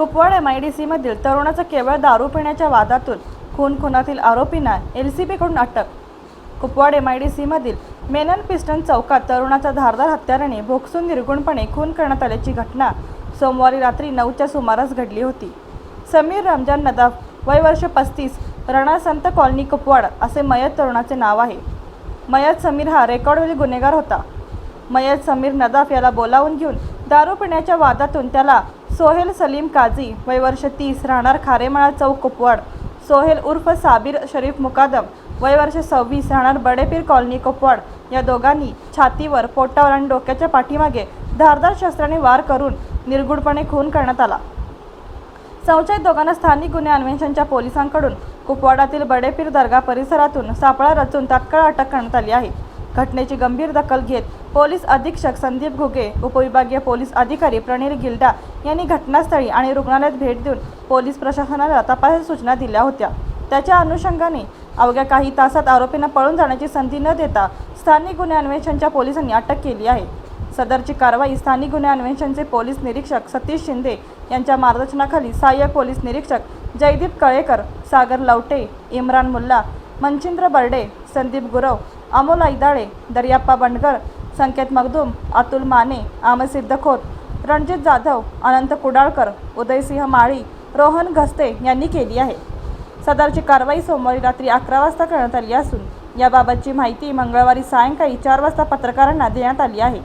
Kupwad M I D सीमधील तरुणाचा केवळ दारू पिण्याच्या वादातून खून खुनातील आरोपींना एल सी बीकडून अटक. कुपवाड एम आय डी सीमधील मेनन पिस्टन चौकात तरुणाचा धारदार हत्याराने भोगसून निर्गुणपणे खून करण्यात आल्याची घटना सोमवारी रात्री नऊच्या सुमारास घडली होती. समीर रमजान नदाफ वय वर्ष पस्तीस रणासंत कॉलनी कुपवाड असे मयत तरुणाचे नाव आहे. मयत समीर हा रेकॉर्डवरील गुन्हेगार होता. मयत समीर नदाफ याला बोलावून घेऊन दारू पिण्याच्या वादातून त्याला सोहेल सलीम काझी वय वर्ष तीस राहणार खारेमाळा चौक कुपवाड. सोहेल उर्फ साबीर शरीफ मुकादम वय वर्ष सव्वीस राहणार बडेपीर कॉलनी कुपवाड. या दोघांनी छातीवर पोटावर आणि डोक्याच्या पाठीमागे धारदार शस्त्राने वार करून निर्गुणपणे खून करण्यात आला. संशयित दोघांना स्थानिक गुन्हे अन्वेषणच्या पोलिसांकडून कुपवाडातील बडेपीर दर्गा परिसरातून सापळा रचून तात्काळ अटक करण्यात आली आहे. घटनेची गंभीर दखल घेत पोलीस अधीक्षक संदीप घुगे उपविभागीय पोलीस अधिकारी प्रणील गिल्डा यांनी घटनास्थळी आणि रुग्णालयात भेट देऊन पोलीस प्रशासनाला तपासाच्या सूचना दिल्या होत्या. त्याच्या अनुषंगाने अवघ्या काही तासात आरोपींना पळून जाण्याची संधी न देता स्थानिक गुन्हे अन्वेषणच्या पोलिसांनी अटक केली आहे. सदरची कारवाई स्थानिक गुन्हे अन्वेषणचे पोलीस निरीक्षक सतीश शिंदे यांच्या मार्गदर्शनाखाली सहाय्यक पोलीस निरीक्षक जयदीप कळेकर सागर लवटे इम्रान मुल्ला मनचिंद्र बर्डे संदीप गुरव अमोल ऐदाळे दर्याप्पा बंडगर संकेत मगदूम अतुल माने आमसिद्ध खोत रणजित जाधव अनंत कुडाळकर उदयसिंह माळी रोहन घस्ते यांनी केली आहे. सदरची कारवाई सोमवारी रात्री अकरा वाजता करण्यात आली असून याबाबतची माहिती मंगळवारी सायंकाळी चार वाजता पत्रकारांना देण्यात आली आहे.